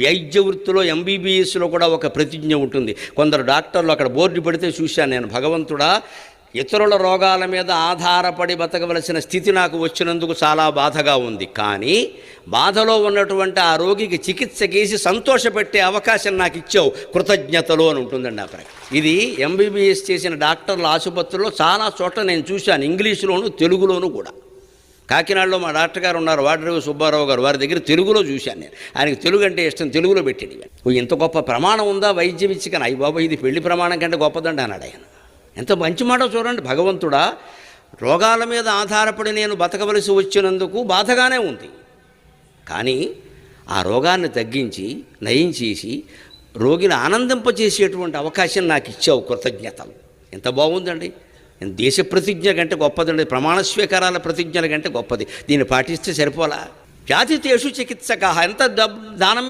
వైద్య వృత్తిలో ఎంబీబీఎస్లో కూడా ఒక ప్రతిజ్ఞ ఉంటుంది. కొందరు డాక్టర్లు అక్కడ బోర్డు పెడితే చూశాను నేను భగవంతుడా ఇతరుల రోగాల మీద ఆధారపడి బతకవలసిన స్థితి నాకు వచ్చినందుకు చాలా బాధగా ఉంది. కానీ బాధలో ఉన్నటువంటి ఆ రోగికి చికిత్స చేసి సంతోషపెట్టే అవకాశం నాకు ఇచ్చావు. కృతజ్ఞతలు అని ఉంటుందండి ఆ ప్రకారం ఇది ఎంబీబీఎస్ చేసిన డాక్టర్ల ఆసుపత్రిలో చాలా చోట్ల నేను చూశాను. ఇంగ్లీషులోను తెలుగులోను కూడా. కాకినాడలో మా డాక్టర్ గారు ఉన్నారు వాడరేవు సుబ్బారావు గారు వారి దగ్గర తెలుగులో చూశాను నేను. ఆయనకు తెలుగు అంటే ఇష్టం తెలుగులో పెట్టాడు ఇవన్నీ. ఓ ఇంత గొప్ప ప్రమాణం ఉందా వైద్యం ఇచ్చి కానీ అయ్యి బాబా ఇది పెళ్ళి ప్రమాణం కంటే గొప్పదండి అన్నాడు ఆయన. ఎంత మంచి మాట చూడండి భగవంతుడా. రోగాల మీద ఆధారపడి నేను బతకవలసి వచ్చినందుకు బాధగానే ఉంది. కానీ ఆ రోగాన్ని తగ్గించి నయం చేసి రోగిని ఆనందింపచేసేటువంటి అవకాశం నాకు ఇచ్చావు కృతజ్ఞతలు. ఎంత బాగుందండి. దేశ ప్రతిజ్ఞ కంటే గొప్పదండి. ప్రమాణ స్వీకారాల ప్రతిజ్ఞల కంటే గొప్పది. దీన్ని పాటిస్తే సరిపోలా? జాతితేషు చికిత్సక ఎంత డబ్ దానం